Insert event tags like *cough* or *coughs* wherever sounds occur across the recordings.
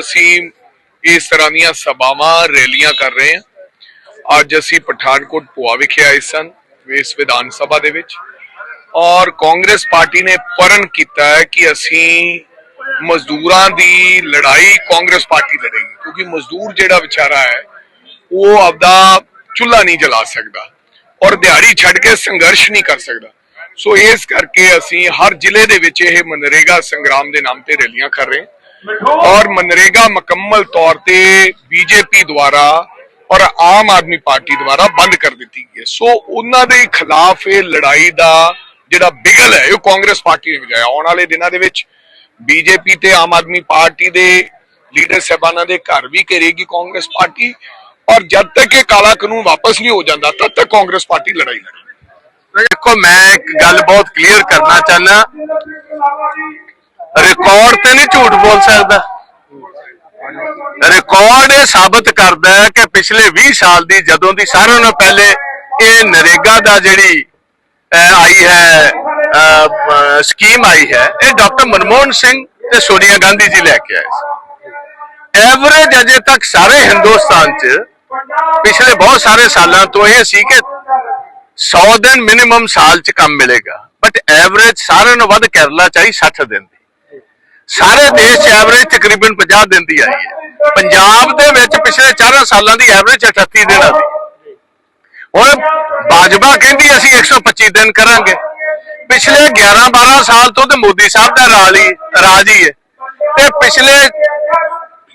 ਅਸੀਂ ਇਸ ਤਰ੍ਹਾਂ ਦੀਆਂ ਸਭਾਵਾਂ, ਰੈਲੀਆਂ ਕਰ ਰਹੇ ਹਾਂ। ਅੱਜ ਅਸੀਂ ਪਠਾਨਕੋਟ ਪੁਆ ਵਿਖੇ ਆਏ ਸਨ, ਇਸ ਵਿਧਾਨ ਸਭਾ ਦੇ ਵਿੱਚ। ਔਰ ਕਾਂਗਰਸ ਪਾਰਟੀ ਨੇ ਪਰਨ ਕੀਤਾ ਹੈ ਕਿ ਅਸੀਂ ਮਜ਼ਦੂਰਾਂ ਦੀ ਲੜਾਈ ਕਾਂਗਰਸ ਪਾਰਟੀ ਲੜੇਗੀ, ਕਿਉਂਕਿ ਮਜ਼ਦੂਰ ਜਿਹੜਾ ਵਿਚਾਰਾ ਹੈ, ਉਹ ਆਪਦਾ ਚੁੱਲ੍ਹਾ ਨਹੀਂ ਜਲਾ ਸਕਦਾ ਔਰ ਦਿਹਾੜੀ ਛੱਡ ਕੇ ਸੰਘਰਸ਼ ਨਹੀਂ ਕਰ ਸਕਦਾ। ਸੋ ਇਸ ਕਰਕੇ ਅਸੀਂ ਹਰ ਜ਼ਿਲ੍ਹੇ ਦੇ ਵਿੱਚ ਇਹ ਮਨਰੇਗਾ ਸੰਗਰਾਮ ਦੇ ਨਾਮ ਤੇ ਰੈਲੀਆਂ ਕਰ ਰਹੇ ਹਾਂ। ਔਰ ਮਨਰੇਗਾ ਮੁਕੰਮਲ ਤੌਰ ਤੇ ਬੀਜੇਪੀ ਦੁਆਰਾ ਔਰ ਆਮ ਆਦਮੀ ਪਾਰਟੀ ਦੁਆਰਾ ਬੰਦ ਕਰ ਦਿੱਤੀ ਗਈ ਹੈ ਸੋ ਉਹਨਾਂ ਦੇ ਖਿਲਾਫ ਇਹ ਲੜਾਈ ਦਾ ਜਿਹੜਾ ਬਿਗਲ ਹੈ ਉਹ ਕਾਂਗਰਸ ਪਾਰਟੀ ਨੇ ਵਜਾਇਆ ਆਉਣ ਵਾਲੇ ਦਿਨਾਂ ਦੇ ਵਿੱਚ ਬੀਜੇਪੀ ਤੇ ਆਮ ਆਦਮੀ ਪਾਰਟੀ ਦੇ ਲੀਡਰ ਸਾਹਿਬਾਨਾਂ ਦੇ ਘਰ ਵੀ ਘੇਰੇਗੀ ਕਾਂਗਰਸ ਪਾਰਟੀ ਔਰ ਜਦ ਤੱਕ ਇਹ ਕਾਲਾ ਕਾਨੂੰਨ ਵਾਪਸ ਨਹੀਂ ਹੋ ਜਾਂਦਾ ਤਦ ਤੱਕ ਕਾਂਗਰਸ ਪਾਰਟੀ ਲੜਾਈ ਲੜੇਗੀ ਦੇਖੋ ਮੈਂ ਇੱਕ ਗੱਲ ਬਹੁਤ ਕਲੀਅਰ ਕਰਨਾ ਚਾਹਨਾ ਰਿਕਾਰਡ ਤੇ ਨਹੀਂ ਝੂਠ ਬੋਲ ਸਕਦਾ। ਰਿਕਾਰਡ ਇਹ ਸਾਬਤ ਕਰਦਾ ਹੈ ਕਿ ਪਿਛਲੇ 20 ਸਾਲ ਦੀ, ਜਦੋਂ ਦੀ ਸਾਰਿਆਂ ਨਾਲੋਂ ਪਹਿਲੇ ਇਹ ਨਰੇਗਾ ਦਾ ਜਿਹੜੀ ਆਈ ਹੈ ਸਕੀਮ ਆਈ ਹੈ, ਇਹ ਡਾਕਟਰ ਮਨਮੋਹਨ ਸਿੰਘ ਤੇ ਸੋਨੀਆ ਗਾਂਧੀ ਜੀ ਲੈ ਕੇ ਆਏ ਸੀ। ਐਵਰੇਜ ਅਜੇ ਤੱਕ ਸਾਰੇ ਹਿੰਦੁਸਤਾਨ 'ਚ ਪਿਛਲੇ ਬਹੁਤ ਸਾਰੇ ਸਾਲਾਂ ਤੋਂ ਇਹ ਸੀ ਕਿ 100 ਦਿਨ ਮਿਨੀਮਮ ਸਾਲ ਚ ਕੰਮ ਮਿਲੇਗਾ। ਬਟ ਐਵਰੇਜ ਸਾਰਿਆਂ ਨੂੰ ਵੱਧ ਕੇਰਲਾ ਚ ਆਈ 60 ਦਿਨ ਦੀ। ਸਾਰੇ ਦੇਸ਼ ਚ ਐਵਰੇਜ ਤਕਰੀਬਨ 50 ਦਿਨ ਦੀ ਆਈ ਹੈ। ਪੰਜਾਬ ਦੇ ਵਿੱਚ ਪਿਛਲੇ 4 ਸਾਲਾਂ ਦੀ ਐਵਰੇਜ 38 ਦਿਨ। ਆ ਹੁਣ ਬਾਜਵਾ ਕਹਿੰਦੀ ਅਸੀਂ 125 ਦਿਨ ਕਰਾਂਗੇ। ਪਿਛਲੇ 11 12 ਸਾਲ ਤੋਂ ਤੇ ਮੋਦੀ ਸਾਹਿਬ ਦਾ ਰਾਜ ਹੀ ਰਾਜ ਹੀ ਹੈ। ਤੇ ਪਿਛਲੇ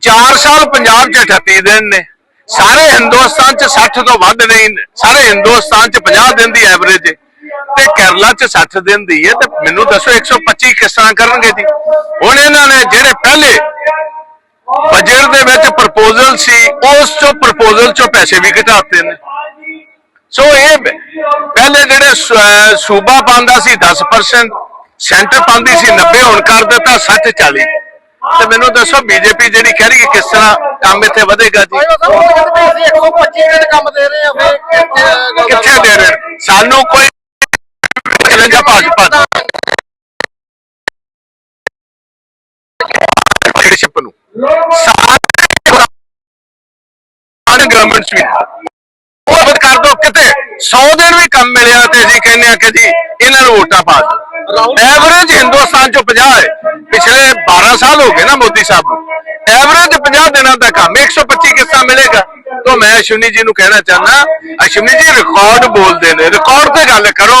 4 ਸਾਲ ਪੰਜਾਬ 'ਚ 38 ਦਿਨ ਨੇ। ਸਾਰੇ ਹਿੰਦੁਸਤਾਨ 'ਚ 60 ਤੋਂ ਵੱਧ ਨਹੀਂ ਸਾਰੇ ਹਿੰਦੁਸਤਾਨ 'ਚ 50 ਦਿਨ ਦੀ ਐਵਰੇਜ ਹੈ। ਤੇ ਕੇਰਲਾ 'ਚ 60 ਦਿਨ ਦੀ ਹੈ ਤੇ ਮੈਨੂੰ ਦੱਸੋ 125 ਕਿਸ ਤਰ੍ਹਾਂ ਕਰਨਗੇ ਜੀ? ਹੁਣ ਇਹਨਾਂ ਨੇ ਜਿਹੜੇ ਪਹਿਲੇ ਬਜਟ ਦੇ ਵਿੱਚ ਪ੍ਰਪੋਜ਼ਲ ਸੀ ਉਸ ਚੋਂ ਪ੍ਰਪੋਜ਼ਲ ਚੋਂ ਪੈਸੇ ਵੀ ਘਟਾਤੇ ਨੇ। ਸੋ ਇਹ ਪਹਿਲੇ ਜਿਹੜੇ ਸੂਬਾ ਪਾਉਂਦਾ ਸੀ 10% ਸੈਂਟਰ ਪਾਉਂਦੀ ਸੀ 90 ਹੁਣ ਕਰ ਦਿੱਤਾ 60 40 ਤੇ ਮੈਨੂੰ ਦੱਸੋ ਬੀਜੇਪੀ ਜਿਹੜੀ ਕਹਿ ਰਹੀ ਹੈ ਕਿਸ ਤਰ੍ਹਾਂ ਕੰਮ ਇੱਥੇ ਵਧੇਗਾ ਜੀ? ਅਸੀਂ 125 ਦਿਨ ਕੰਮ ਦੇ ਰਹੇ ਆ ਫਿਰ ਕਿੱਥੇ ਦੇ ਰਹੇ? ਸਾਨੂੰ ਕੋਈ ਚੈਲੰਜ ਆ ਭਾਜਪਾ ਦਾ ਲੀਡਰਸ਼ਿਪ ਨੂੰ ਸਾਰੇ ਗਵਰਨਮੈਂਟਸ ਵੀ। ਉਹ ਬਦ ਕਰ ਦੋ ਕਿਤੇ 100 ਦਿਨ ਵੀ ਕੰਮ ਮਿਲਿਆ ਤੇ ਅਸੀਂ ਕਹਿੰਦੇ ਆ ਕਿ ਜੀ ਇਹਨਾਂ ਨੂੰ ਵੋਟਾਂ ਪਾ ਦਿਓ। ਐਵਰੇਜ ਹਿੰਦੁਸਤਾਨ ਚੋਂ 50 ਹੈ। ਪਿਛਲੇ 12 ਸਾਲ ਹੋ ਗਏ ਨਾ ਮੋਦੀ ਸਾਹਿਬ ਨੂੰ। ਐਵਰੇਜ 50 ਦਿਨਾਂ ਦਾ ਕੰਮ 125 ਕਿਸ ਮਿਲੇਗਾ। ਤਾਂ ਮੈਂ ਅਸ਼ਵਨੀ ਜੀ ਨੂੰ ਕਹਿਣਾ ਚਾਹਨਾ ਅਸ਼ਵਨੀ ਜੀ ਰਿਕਾਰਡ ਬੋਲਦੇ ਨੇ। ਰਿਕਾਰਡ ਤੇ ਗੱਲ ਕਰੋ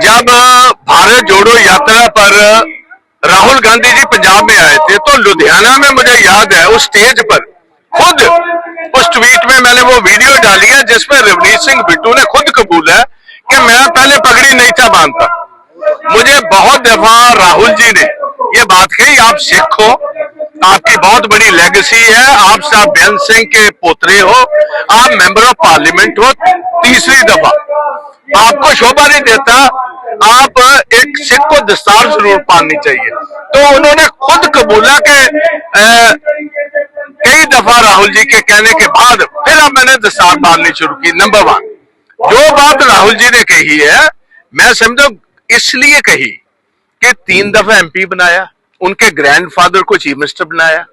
जब भारत जोड़ो यात्रा पर राहुल गांधी जी पंजाब में आए थे तो लुधियाना में मुझे याद है उस स्टेज पर खुद उस ट्वीट में मैंने वो वीडियो डाली है जिसमें रवनीत सिंह बिट्टू ने खुद कबूला है कि मैं पहले पगड़ी नहीं था बांधता मुझे बहुत दफा राहुल जी ने ये बात कही आप सिख हो आपकी बहुत बड़ी लेगेसी है। आप साहब बेन सिंह के पोतरे हो। आप मेंबर ऑफ़ पार्लियामेंट हो। तीसरी दफ़ा। आपको शोभा नहीं देता। आप एक सिख को दस्तार ज़रूर पानी चाहिए। तो उन्होंने खुद कबूला कि कई दफ़ा राहुल जी के कहने के बाद फिर अब मैंने दस्तार पालनी शुरू की। नंबर वन जो बात राहुल जी ने कही है, मैं समझो इसलिए कही कि तीन दफ़ा एमपी बनाया। उनके ग्रैंडफादर को चीफ मिनिस्टर बनाया।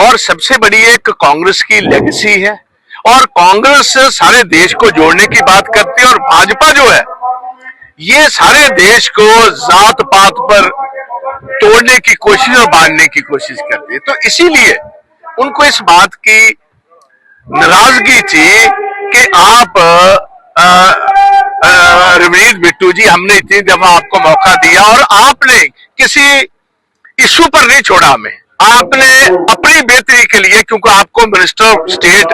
और सबसे बड़ी एक कांग्रेस की लेगेसी है। और कांग्रेस सारे देश को जोड़ने की बात करती है और भाजपा जो है ये सारे देश को जात पात पर तोड़ने की कोशिश और बांधने की कोशिश करती है। तो इसीलिए उनको इस बात की नाराज़गी थी कि आप अ, बिट्टू जी हमने इतनी दफ़ा आपको मौका दिया और आपने किसी इशू पर नहीं छोड़ा हमें। आपने अपनी बेहतरी के लिए क्योंकि आपको minister of state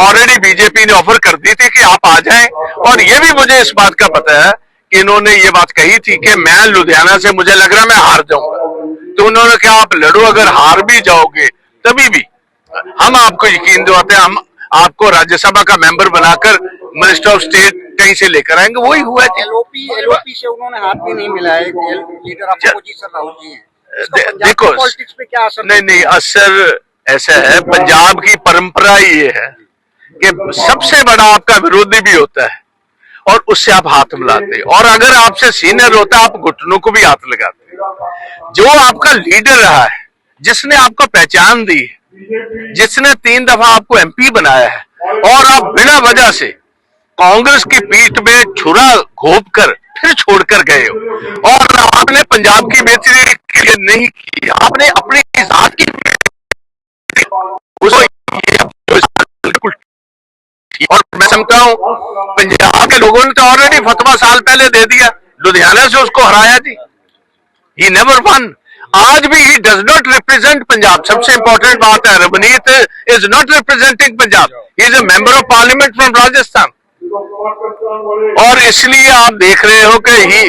already BJP ने ऑफ़र कर दी थी कि आप आ जाएँ। और ये भी मुझे इस बात का पता है कि इन्होंने ये बात कही थी कि मैं लुधियाना से मुझे लग रहा है मैं हार जाऊँगा। तो उन्होंने कहा आप लड़ो अगर हार भी जाओगे तभी भी। हम आपको यकीन दिलाते हैं हम आपको राज्यसभा का मेंबर बनाकर मिनिस्टर ऑफ़ स्टेट कहीं से लेकर आएँगे। वही हुआ एलओपी एलओपी से उन्होंने हाथ भी नहीं मिलाया। लीडर अपोजिशन राहुल जी हैं। देखो पॉलिटिक्स पे क्या असर नहीं नहीं असर ऐसा है पंजाब की परंपरा ये है कि सबसे बड़ा आपका विरोधी भी होता है और उससे आप हाथ मिलाते हैं। और अगर आपसे सीनियर होता है आप घुटनों को भी हाथ लगाते हैं। जो आपका लीडर रहा है जिसने आपको पहचान दी है, जिसने तीन दफ़ा आपको एमपी बनाया है और आप बिना वजह से कांग्रेस की पीठ में छुरा घोप कर फिर छोड़कर गए हो और आपने पंजाब की बेहतरी नहीं की, आपने अपनी जात की बिल्कुल ठीक। और मैं समझता हूँ, पंजाब के लोगों ने तो ऑलरेडी फतवा साल पहले दे दिया, लुधियाना से उसको हराया जी। ही नेवर वन आज भी he does not represent Punjab. सबसे इंपॉर्टेंट बात है, Ravneet is not representing Punjab. Is a member of parliament from Rajasthan और इसलिए आप देख रहे हो कि ही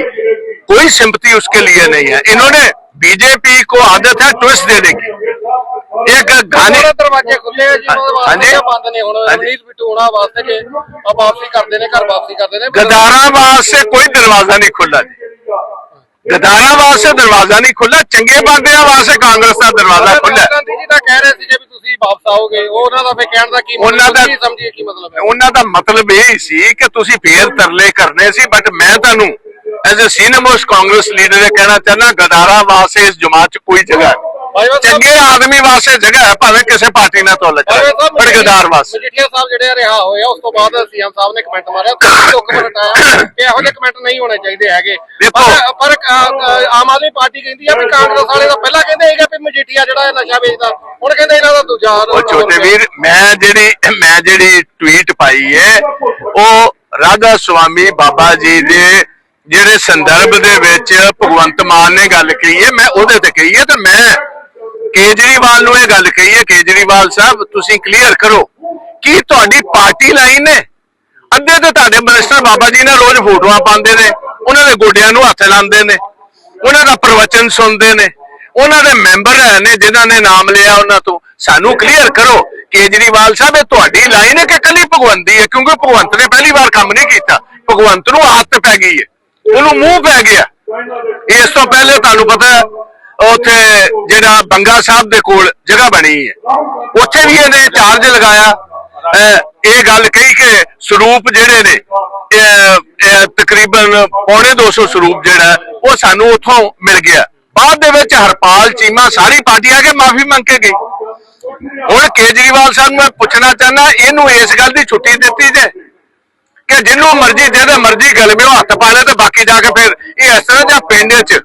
कोई सिंपति उसके लिए नहीं है। इन्होंने बीजेपी को आदत है ट्विस्ट देने की एक गाने ਸਾਰੇ ਦਰਵਾਜ਼ੇ ਖੁੱਲੇ ਆ ਜੀ ਉਹਨਾਂ ਹਾਂਜੀ। ਵਾਸਤੇ ਬੰਦ ਨੇ ਹੁਣ ਹਾਂਜੀ। ਰਵਨੀਤ ਬਿੱਟੂ ਹੋਣਾ ਵਾਸਤੇ ਕਿ ਆ ਵਾਪਸੀ ਕਰਦੇ ਨੇ ਘਰ ਵਾਪਸੀ ਕਰਦੇ ਨੇ गदाराबाद से कोई दरवाजा नहीं खुला जी गदाराबाद से दरवाजा नहीं खुला चंगे बांधियाबाद से कांग्रेस का दरवाजा खुला है। ਗਾਂਧੀ ਜੀ ਤਾਂ ਕਹਿ ਰਹੇ ਸੀਗੇ ਵੀ ਤੁਸੀਂ ਵਾਪਸ ਆਓਗੇ ਉਹ ਉਹਨਾਂ ਦਾ ਫੇ ਕਹਿਣ ਦਾ ਕੀ ਉਹਨਾਂ ਦਾ- ਤੁਸੀਂ ਸਮਝੀਏ ਕੀ ਮਤਲਬ ਹੈ ਉਹਨਾਂ ਦਾ ਮਤਲਬ ਇਹ ਹੀ ਸੀ ਕਿ ਤੁਸੀਂ ਫੇਰ ਤਰਲੇ ਕਰਨੇ ਸੀ ਬਟ ਮੈਂ ਤੁਹਾਨੂੰ as a senior most Congress leader ਇਹ ਕਹਿਣਾ ਚਾਹੁੰਦਾ ਗਦਾਰਾਬਾਦ ਸੇ ਇਸ ਜਮਾਤ 'ਚ ਕੋਈ ਜਗ੍ਹਾ ਚੰਗੇ ਆਦਮੀ ਵਾਸਤੇ ਜਗ੍ਹਾ ਹੈ ਭਾਵੇਂ ਕਿਸੇ ਪਾਰਟੀ ਨਾਲ ਤੋਲ ਸਾਹਿਬ ਪਰ ਗਦਾਰਬਾਦ ਸੇ ਮਜੀਠੀਆ ਸਾਹਿਬ ਜਿਹੜੇ ਰਿਹਾ ਹੋਏ ਆ ਉਸ ਤੋਂ ਬਾਅਦ ਸੀਐਮ ਸਾਹਿਬ ਨੇ ਕਮੈਂਟ ਮਾਰਿਆ ਦੁੱਖ *coughs* ਪ੍ਰਗਟਾਇਆ। ਕਿ ਇਹੋ ਜਿਹੇ ਕਮੈਂਟ ਨਹੀਂ ਹੋਣੇ ਚਾਹੀਦੇ ਹੈਗੇ। ਪਰ ਆਮ ਆਦਮੀ ਪਾਰਟੀ ਕਹਿੰਦੀ ਆ ਵੀ ਕਾਂਗਰਸ ਵਾਲੇ ਤਾਂ ਪਹਿਲਾਂ ਕਹਿੰਦੇ ਵੀ ਮਜੀਠੀਆ ਜਿਹੜਾ ਇਹ ਨਸ਼ਾ ਵੇਚਦਾ ਹੁਣ ਕਹਿੰਦੇ ਇਹਨਾਂ ਦਾ ਦੂਜਾ ਉਹ ਛੋਟੇ ਵੀਰ ਮੈਂ ਜਿਹੜੀ ਮੈਂ ਜਿਹੜੀ ਟਵੀਟ ਪਾਈ ਹੈ ਉਹ ਰਾਧਾ ਸੁਆਮੀ ਬਾਬਾ ਜੀ ਦੇ ਜਿਹੜੇ ਸੰਦਰਭ ਦੇ ਵਿੱਚ ਭਗਵੰਤ ਮਾਨ ਨੇ ਗੱਲ ਕਹੀ ਹੈ, ਮੈਂ ਉਹਦੇ ਤੇ ਕਹੀ ਹੈ ਤੇ ਮੈਂ ਕੇਜਰੀਵਾਲ ਨੂੰ ਇਹ ਗੱਲ ਕਹੀ ਹੈ, ਕੇਜਰੀਵਾਲ ਸਾਹਿਬ, ਤੁਸੀਂ ਕਲੀਅਰ ਕਰੋ ਕੀ ਤੁਹਾਡੀ ਪਾਰਟੀ ਲਾਈਨ ਹੈ ਅੱਧੇ ਤੇ ਤੁਹਾਡੇ ਮਿਨਿਸਟਰ ਬਾਬਾ ਜੀ ਨੇ ਰੋਜ਼ ਫੋਟੋਆਂ ਪਾਉਂਦੇ ਨੇ, ਉਹਨਾਂ ਦੇ ਗੋਡਿਆਂ ਨੂੰ ਹੱਥ ਲਾਉਂਦੇ ਨੇ, ਉਹਨਾਂ ਦਾ ਪ੍ਰਵਚਨ ਸੁਣਦੇ ਨੇ, ਉਹਨਾਂ ਦੇ ਮੈਂਬਰ ਹੈ ਨੇ ਜਿਨ੍ਹਾਂ ਨੇ ਨਾਮ ਲਿਆ ਉਹਨਾਂ ਤੋਂ। ਸਾਨੂੰ ਕਲੀਅਰ ਕਰੋ, ਕੇਜਰੀਵਾਲ ਸਾਹਿਬ, ਇਹ ਤੁਹਾਡੀ ਲਾਈਨ ਹੈ ਕਿ ਕੱਲੀ ਭਗਵੰਤ ਦੀ ਹੈ? ਕਿਉਂਕਿ ਭਗਵੰਤ ਨੇ ਪਹਿਲੀ ਵਾਰ ਕੰਮ ਨਹੀਂ ਕੀਤਾ। ਭਗਵੰਤ ਨੂੰ ਆਦਤ ਪੈ ਗਈ ਹੈ। ਉਹਨੂੰ ਮੂੰਹ ਪੈ ਗਿਆ। ਇਸ ਤੋਂ ਪਹਿਲੇ ਤੁਹਾਨੂੰ ਪਤਾ ਉੱਥੇ ਜਿਹੜਾ ਬੰਗਾ ਸਾਹਿਬ ਦੇ ਕੋਲ ਜਗ੍ਹਾ ਬਣੀ ਹੈ। ਉੱਥੇ ਵੀ ਇਹਨੇ ਚਾਰਜ ਲਗਾਇਆ। ਇਹ ਗੱਲ ਕਹੀ ਕਿ ਸਰੂਪ ਜਿਹੜੇ ਨੇ ਤਕਰੀਬਨ ਪੌਣੇ 200 ਸਰੂਪ ਜਿਹੜਾ ਉਹ ਸਾਨੂੰ ਉੱਥੋਂ ਮਿਲ ਗਿਆ। ਬਾਅਦ ਦੇ ਵਿੱਚ ਹਰਪਾਲ ਚੀਮਾ ਸਾਰੀ ਪਾਰਟੀ ਆ ਕੇ ਮਾਫੀ ਮੰਗ ਕੇ ਗਈ। ਹੁਣ ਕੇਜਰੀਵਾਲ ਸਾਹਿਬ ਨੂੰ ਮੈਂ ਪੁੱਛਣਾ ਚਾਹੁੰਦਾ, ਇਹਨੂੰ ਇਸ ਗੱਲ ਦੀ ਛੁੱਟੀ ਦਿੱਤੀ ਜੇ। ਕਿ ਜਿਹਨੂੰ ਮਰਜ਼ੀ ਜਿਹਦੇ ਮਰਜ਼ੀ ਗਲਮੇ ਉਹ ਹੱਥ ਪਾ ਲੈ ਤੇ ਬਾਕੀ ਜਾ ਕੇ ਫਿਰ ਇਹ ਇਸ ਤਰ੍ਹਾਂ ਜਾਂ ਪਿੰਡ 'ਚ।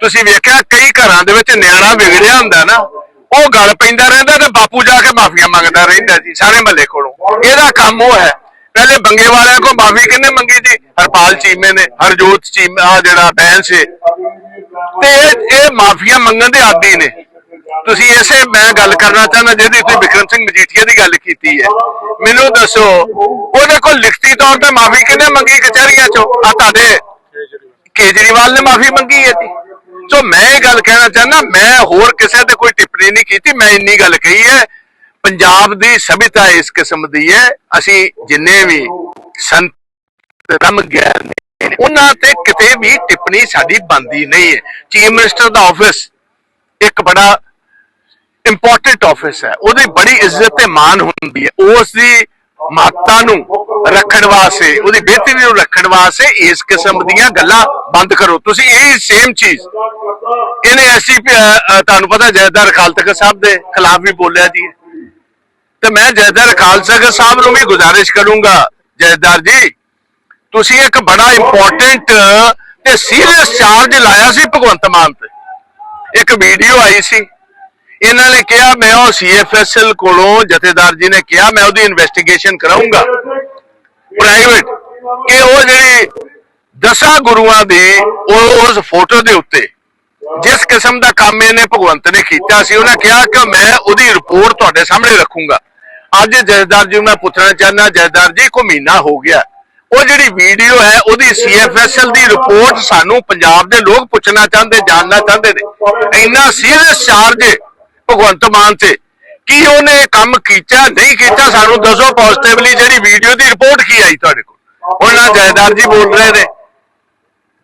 ਤੁਸੀਂ ਵੇਖਿਆ ਕਈ ਘਰਾਂ ਦੇ ਵਿੱਚ ਨਿਆਣਾ ਵਿਗੜਿਆ ਹੁੰਦਾ ਨਾ, ਉਹ ਗੱਲ ਪੈਂਦਾ ਰਹਿੰਦਾ ਤੇ ਬਾਪੂ ਜਾ ਕੇ ਮਾਫੀਆਂ ਮੰਗਦਾ ਰਹਿੰਦਾ ਜੀ, ਸਾਰੇ ਮਹੱਲੇ ਕੋਲੋਂ। ਇਹਦਾ ਕੰਮ ਉਹ ਹੈ। ਪਹਿਲੇ ਬੰਗੇ ਵਾਲਿਆਂ ਕੋ ਮਾਫੀ ਕਿਹਨੇ ਮੰਗੀ ਜੀ? ਹਰਪਾਲ ਚੀਮੇ ਨੇ, ਹਰਜੋਤ ਚੀਮਾ ਜਿਹੜਾ ਬੈਂਸ ਹੈ ਤੇ ਇਹ ਇਹ ਮਾਫੀਆਂ ਮੰਗਣ ਦੇ ਆਦੀ ਨੇ। ਤੁਸੀਂ ਇਸੇ ਮੈਂ ਗੱਲ ਕਰਨਾ ਚਾਹੁੰਦਾ ਜਿਹਦੀ ਤੁਸੀਂ ਵਿਕਰਮ ਸਿੰਘ ਮਜੀਠੀਆ ਦੀ ਗੱਲ ਕੀਤੀ ਹੈ। ਮੈਨੂੰ ਦੱਸੋ, ਉਹਦੇ ਕੋਲ ਲਿਖਤੀ ਤੌਰ ਤੇ ਮਾਫੀ ਕਿਹਨੇ ਮੰਗੀ ਕਚਹਿਰੀਆਂ ਚੋਂ? ਆ ਤੁਹਾਡੇ ਕੇਜਰੀਵਾਲ ਨੇ ਮਾਫੀ ਮੰਗੀ ਹੈ ਜੀ। ਸੋ ਮੈਂ ਇਹ ਗੱਲ ਕਹਿਣਾ ਚਾਹੁੰਦਾ, ਮੈਂ ਹੋਰ ਕਿਸੇ ਤੇ ਕੋਈ ਟਿੱਪਣੀ ਨਹੀਂ ਕੀਤੀ, ਮੈਂ ਇੰਨੀ ਗੱਲ ਕਹੀ ਹੈ, ਪੰਜਾਬ ਦੀ ਸਭਿਤਾ ਇਸ ਕਿਸਮ ਦੀ ਹੈ, ਅਸੀਂ ਜਿੰਨੇ ਵੀ ਸੰਤ ਰਮ ਗਿਆਨ ਉਹਨਾਂ ਤੇ ਕਿਤੇ ਵੀ ਟਿੱਪਣੀ ਸਾਡੀ ਬੰਦੀ ਨਹੀਂ ਹੈ। ਚੀਫ ਮਿਨਿਸਟਰ ਦਾ ਆਫਿਸ ਇੱਕ ਬੜਾ ਇੰਪੋਰਟੈਂਟ ਆਫਿਸ ਹੈ। ਉਹਦੀ ਬੜੀ ਇੱਜ਼ਤ ਤੇ ਮਾਨ ਹੁੰਦੀ ਹੈ। ਉਸ ਦੀ ਮਾਤਾ ਨੂੰ ਰੱਖਣ ਵਾਸਤੇ, ਉਹਦੀ ਬਿਹਤਰੀ ਨੂੰ ਰੱਖਣ ਵਾਸਤੇ ਇਸ ਕਿਸਮ ਦੀਆਂ ਗੱਲਾਂ ਬੰਦ ਕਰੋ। ਤੁਸੀਂ ਇਹ ਸੇਮ ਚੀਜ਼। ਇਹਨੇ ਐਸੀ ਤੁਹਾਨੂੰ ਪਤਾ ਜੈਦਾਰ ਖਾਲਤਕ ਸਾਹਿਬ ਦੇ ਖਿਲਾਫ ਵੀ ਬੋਲਿਆ ਜੀ। ਤੇ ਮੈਂ ਜੈਦਾਰ ਖਾਲਸਾ ਸਾਹਿਬ ਨੂੰ ਵੀ ਗੁਜ਼ਾਰਿਸ਼ ਕਰੂੰਗਾ। ਜੈਦਾਰ ਜੀ, ਤੁਸੀਂ ਇੱਕ ਬੜਾ ਇੰਪੋਰਟੈਂਟ ਤੇ ਸੀਰੀਅਸ ਚਾਰਜ ਲਾਇਆ ਸੀ ਭਗਵੰਤ ਮਾਨ ਤੇ। ਇੱਕ ਵੀਡੀਓ ਆਈ ਸੀ। ਇਹਨਾਂ ਨੇ ਕਿਹਾ, ਮੈਂ ਉਹ ਸੀਐਫਐਸਐਲ ਕੋਲੋਂ ਜਥੇਦਾਰ ਜੀ ਨੇ ਕਿਹਾ, ਮੈਂ ਉਹਦੀ ਇਨਵੈਸਟੀਗੇਸ਼ਨ ਕਰਾਉਂਗਾ ਪ੍ਰਾਈਵੇਟ ਕਿ ਉਹ ਜਿਹੜੀ ਦਸਾਂ ਗੁਰੂਆਂ ਦੀ, ਉਹ ਉਸ ਫੋਟੋ ਦੇ ਉੱਤੇ, ਜਿਸ ਕਿਸਮ ਦਾ ਕੰਮ ਇਹਨੇ ਭਗਵੰਤ ਨੇ ਕੀਤਾ ਸੀ, ਉਹਨੇ ਕਿਹਾ ਕਿ ਮੈਂ ਉਹਦੀ ਰਿਪੋਰਟ ਤੁਹਾਡੇ ਸਾਹਮਣੇ ਰੱਖੂੰਗਾ। ਅੱਜ ਜਥੇਦਾਰ ਜੀ ਨੂੰ ਮੈਂ ਪੁੱਛਣਾ ਚਾਹੁੰਦਾ, ਜਥੇਦਾਰ ਜੀ ਕੋ ਮਹੀਨਾ ਹੋ ਗਿਆ। ਉਹ ਜਿਹੜੀ ਵੀਡੀਓ ਹੈ, ਉਹਦੀ ਸੀਐਫਐਸਐਲ ਦੀ ਰਿਪੋਰਟ ਸਾਨੂੰ ਪੰਜਾਬ ਦੇ ਲੋਕ ਪੁੱਛਣਾ ਚਾਹੁੰਦੇ, ਜਾਣਨਾ ਚਾਹੁੰਦੇ ਨੇ। ਇੰਨਾ ਸੀਰੀਅਸ ਚਾਰਜ ਭਗਵੰਤ ਮਾਨ ਤੇ। ਕੀ ਉਹਨੇ ਕੰਮ ਕੀਤਾ, ਨਹੀਂ ਕੀਤਾ, ਸਾਨੂੰ ਦੱਸੋ ਪੋਜ਼ਿਟਿਵਲੀ ਜਿਹੜੀ ਵੀਡੀਓ ਦੀ ਰਿਪੋਰਟ ਕੀ ਆਈ ਤੁਹਾਡੇ ਕੋਲ? ਹੁਣ ਨਾ ਜਾਇਦਾਰ ਜੀ ਬੋਲ ਰਹੇ ਨੇ।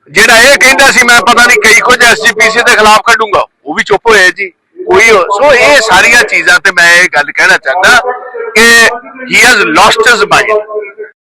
ਜਿਹੜਾ ਇਹ ਕਹਿੰਦਾ ਸੀ, ਮੈਂ ਪਤਾ ਨਹੀਂ ਕਈ ਕੁਝ ਐਸਜੀਪੀਸੀ ਦੇ ਖਿਲਾਫ ਕੱਢੂੰਗਾ, ਉਹ ਵੀ ਚੁੱਪ ਹੋਇਆ ਜੀ। ਕੋਈ ਸੋ ਇਹ ਸਾਰੀਆਂ ਚੀਜ਼ਾਂ ਤੇ ਮੈਂ ਇਹ ਗੱਲ ਕਹਿਣਾ ਚਾਹੁੰਦਾ ਕਿ he has lost his mind